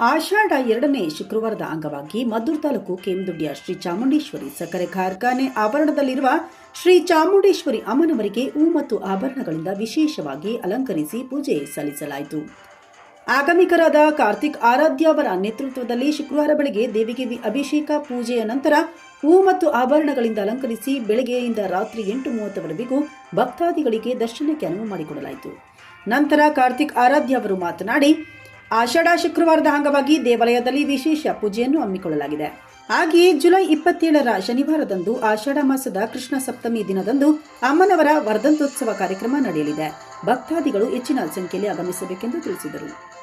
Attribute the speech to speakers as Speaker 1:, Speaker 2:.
Speaker 1: ಆಷಾಢ ಎರಡನೇ ಶುಕ್ರವಾರದ ಅಂಗವಾಗಿ ಮದ್ದೂರು ತಾಲೂಕು ಕೇಂದುಡಿಯ ಶ್ರೀ ಚಾಮುಂಡೇಶ್ವರಿ ಸಕ್ಕರೆ ಕಾರ್ಖಾನೆ ಆವರಣದಲ್ಲಿರುವ ಶ್ರೀ ಚಾಮುಂಡೇಶ್ವರಿ ಅಮ್ಮನವರಿಗೆ ಹೂ ಮತ್ತು ಆಭರಣಗಳಿಂದ ವಿಶೇಷವಾಗಿ ಅಲಂಕರಿಸಿ ಪೂಜೆ ಸಲ್ಲಿಸಲಾಯಿತು. ಆಗಮಿಕರಾದ ಕಾರ್ತಿಕ್ ಆರಾಧ್ಯ ಅವರ ನೇತೃತ್ವದಲ್ಲಿ ಶುಕ್ರವಾರ ಬೆಳಗ್ಗೆ ದೇವಿಗೆ ಅಭಿಷೇಕ ಪೂಜೆಯ ನಂತರ ಹೂ ಮತ್ತು ಆಭರಣಗಳಿಂದ ಅಲಂಕರಿಸಿ ಬೆಳಗ್ಗೆಯಿಂದ ರಾತ್ರಿ ಎಂಟು ಮೂವತ್ತರವರೆಗೂ ಭಕ್ತಾದಿಗಳಿಗೆ ದರ್ಶನಕ್ಕೆ ಅನುವು ಮಾಡಿಕೊಡಲಾಯಿತು. ನಂತರ ಕಾರ್ತಿಕ್ ಆರಾಧ್ಯ ಅವರು ಮಾತನಾಡಿ ಆಷಾಢ ಶುಕ್ರವಾರದ ಅಂಗವಾಗಿ ದೇವಾಲಯದಲ್ಲಿ ವಿಶೇಷ ಪೂಜೆಯನ್ನು ಹಮ್ಮಿಕೊಳ್ಳಲಾಗಿದೆ. ಹಾಗೆಯೇ ಜುಲೈ ಇಪ್ಪತ್ತೇಳರ ಶನಿವಾರದಂದು ಆಷಾಢ ಮಾಸದ ಕೃಷ್ಣ ಸಪ್ತಮಿ ದಿನದಂದು ಅಮ್ಮನವರ ವರ್ಧಂತೋತ್ಸವ ಕಾರ್ಯಕ್ರಮ ನಡೆಯಲಿದೆ. ಭಕ್ತಾದಿಗಳು ಹೆಚ್ಚಿನ ಸಂಖ್ಯೆಯಲ್ಲಿ ಆಗಮಿಸಬೇಕೆಂದು ತಿಳಿಸಿದರು.